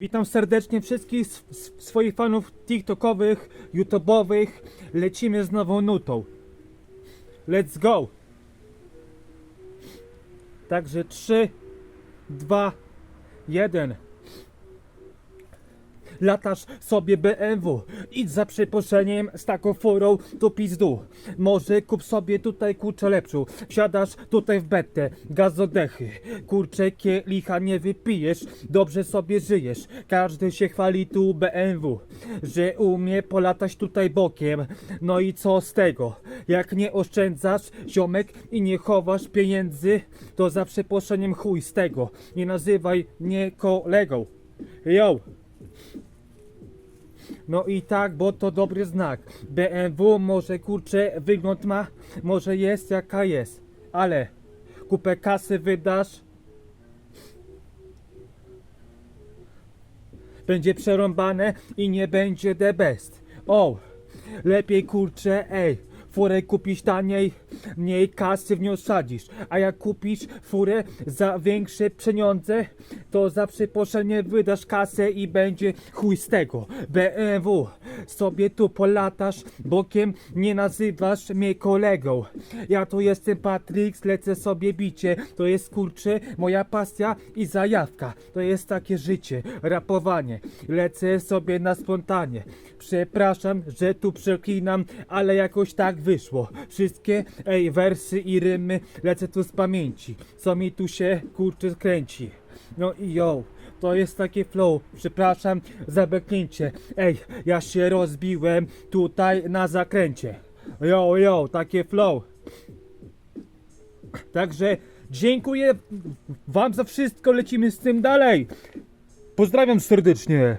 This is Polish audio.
Witam serdecznie wszystkich sw- sw- swoich fanów TikTokowych, YouTube'owych. Lecimy z nową nutą. Let's go! Także 3, 2, 1. Latasz sobie BMW, idź za przeproszeniem z taką furą do pizdu. Może kup sobie tutaj kurczę lepszą, wsiadasz tutaj w betę, gazodechy. Kurczę kielicha nie wypijesz, dobrze sobie żyjesz. Każdy się chwali tu BMW, że umie polatać tutaj bokiem. No i co z tego? Jak nie oszczędzasz, ziomek, i nie chowasz pieniędzy, to za przeproszeniem chuj z tego. Nie nazywaj mnie kolegą. Yo! No i tak, bo to dobry znak. BMW może kurczę wygląd ma, może jest jaka jest, ale kupę kasy wydasz. Będzie przerąbane i nie będzie the best. O, lepiej kurczę, ej. Furę kupisz taniej, mniej kasy w nią sadzisz. A jak kupisz furę za większe pieniądze, to za przeproszenie wydasz kasę i będzie chuj z tego. BMW, sobie tu polatasz bokiem, nie nazywasz mnie kolegą. Ja tu jestem Patryk, lecę sobie bicie. To jest kurczę moja pasja i zajawka. To jest takie życie, rapowanie. Lecę sobie na spontanie. Przepraszam, że tu przeklinam, ale jakoś tak wyszło. Wszystkie ej, wersy i rymy lecę tu z pamięci. Co mi tu się kurczę kręci. No i yo. To jest takie flow, przepraszam za beknięcie. Ej, ja się rozbiłem tutaj na zakręcie. Yo, yo, takie flow. Także dziękuję Wam za wszystko, lecimy z tym dalej. Pozdrawiam serdecznie.